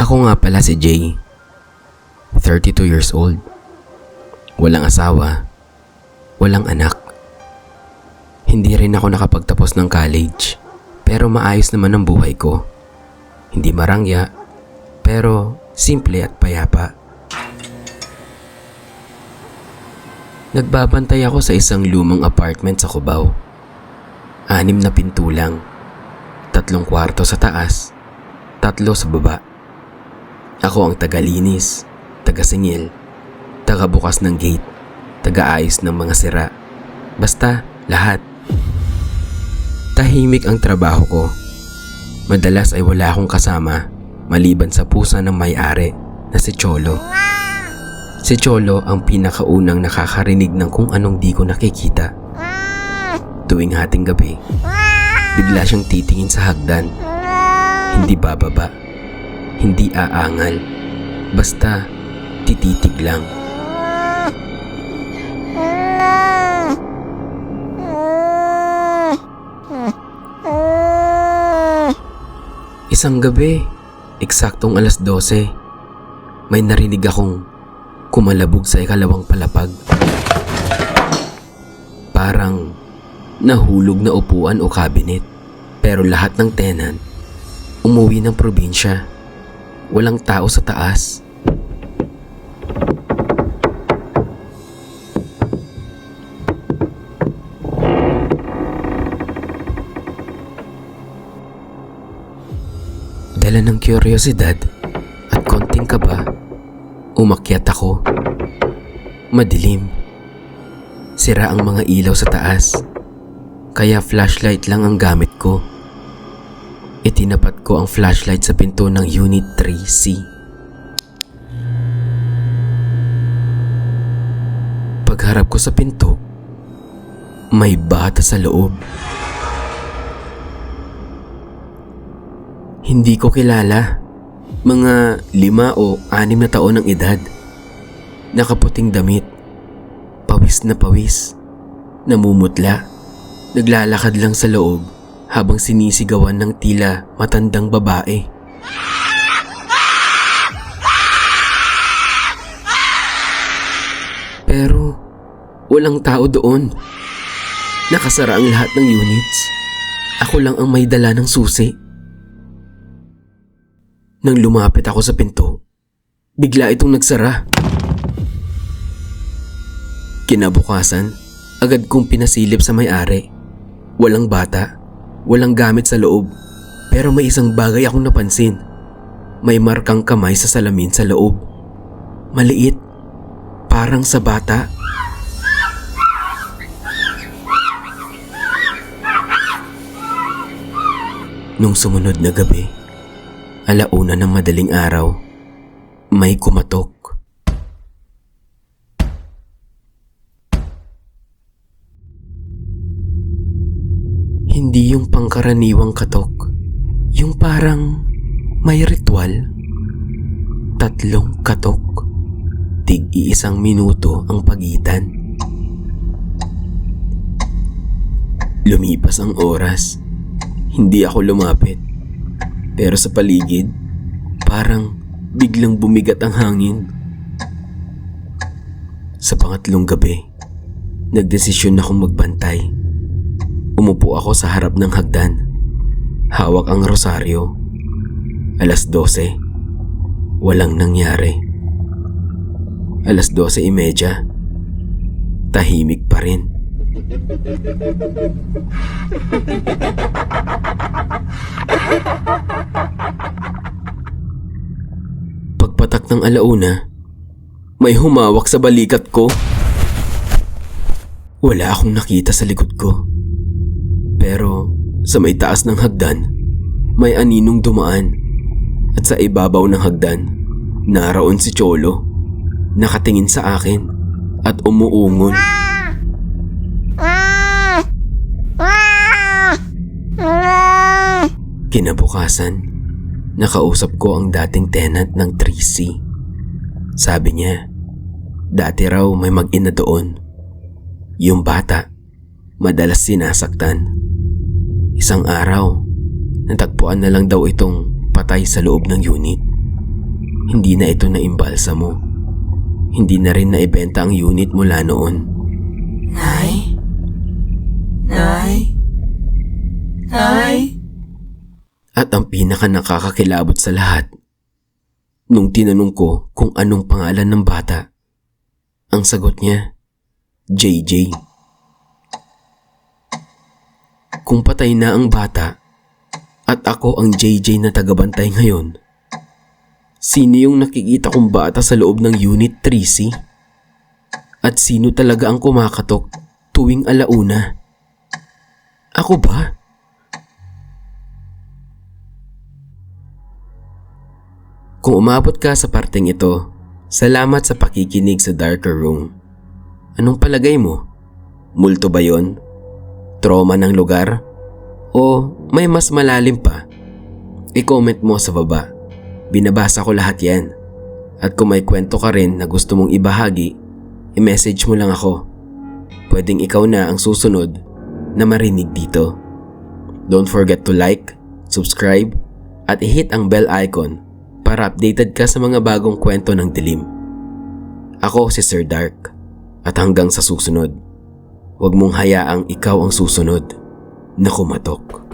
Ako nga pala si Jay. 32 years old. Walang asawa. Walang anak. Hindi rin ako nakapagtapos ng college. Pero maayos naman ang buhay ko. Hindi marangya. Pero simple at payapa. Nagbabantay ako sa isang lumang apartment sa Cubao. Anim na pinto lang. Tatlong kwarto sa taas. Tatlo sa baba. Ako ang tagalinis, tagasingil, tagabukas ng gate, tagaayos ng mga sira. Basta, lahat. Tahimik ang trabaho ko. Madalas ay wala akong kasama maliban sa pusa ng may-ari na si Cholo. Si Cholo ang pinakaunang nakakarinig ng kung anong di ko nakikita. Tuwing hating gabi, bigla siyang titingin sa hagdan. Hindi bababa, hindi aangal, basta tititig lang. Isang gabi, eksaktong alas 12, may narinig akong kumalabog sa ikalawang palapag. Parang nahulog na upuan o cabinet. Pero lahat ng tenant umuwi ng probinsya. Walang tao sa taas. Dala ng kuryosidad at konting kaba, umakyat ako. Madilim. Sira ang mga ilaw sa taas. Kaya flashlight lang ang gamit ko. Itinapat ko ang flashlight sa pinto ng Unit 3C. Pagharap ko sa pinto, may bata sa loob. Hindi ko kilala. Mga lima o anim na taon ng edad. Nakaputing damit. Pawis na pawis. Namumutla. Naglalakad lang sa loob habang sinisigawan ng tila matandang babae. Pero walang tao doon. Nakasara ang lahat ng units. Ako lang ang may dala ng susi. Nang lumapit ako sa pinto, bigla itong nagsara. Kinabukasan, agad kong pinasilip sa may-ari. Walang bata, walang gamit sa loob, pero may isang bagay akong napansin. May markang kamay sa salamin sa loob. Maliit, parang sa bata. Nung sumunod na gabi, alauna ng madaling araw, may kumatok. Hindi yung pangkaraniwang katok. Yung parang may ritual. Tatlong katok. Tig-iisang minuto ang pagitan. Lumipas ang oras. Hindi ako lumapit. Pero sa paligid, parang biglang bumigat ang hangin. Sa pangatlong gabi, nagdesisyon akong magbantay. Umupo ako sa harap ng hagdan. Hawak ang rosaryo. Alas 12. Walang nangyari. Alas 12.30. Tahimik pa rin. Pagpatak ng alauna, may humawak sa balikat ko. Wala akong nakita sa likod ko. Pero sa may taas ng hagdan, may aninong dumaan. At sa ibabaw ng hagdan, naroon si Cholo. Nakatingin sa akin at umuungon. Kinabukasan, nakausap ko ang dating tenant ng 3C. Sabi niya, dati raw may mag-ina doon. Yung bata, madalas sinasaktan. Isang araw, natagpuan na lang daw itong patay sa loob ng unit. hindi na ito naimbalsa mo. Hindi na rin naibenta ang unit mula noon. Nay? Nay? Nay? At ang pinaka nakakakilabot sa lahat, nung tinanong ko kung anong pangalan ng bata, ang sagot niya, JJ. Kung patay na ang bata at ako ang JJ na tagabantay ngayon, sino yung nakikita kong bata sa loob ng Unit 3C? At sino talaga ang kumakatok tuwing alauna? Ako ba? Kung umabot ka sa parteng ito, salamat sa pakikinig sa Darker Room. Anong palagay mo? Multo ba yon? Trauma ng lugar? O may mas malalim pa? I-comment mo sa baba. Binabasa ko lahat yan. At kung may kwento ka rin na gusto mong ibahagi, i-message mo lang ako. Pwedeng ikaw na ang susunod na marinig dito. Don't forget to like, subscribe, at i-hit ang bell icon para updated ka sa mga bagong kwento ng dilim. Ako si Sir Dark at hanggang sa susunod, huwag mong hayaang ikaw ang susunod na kumatok.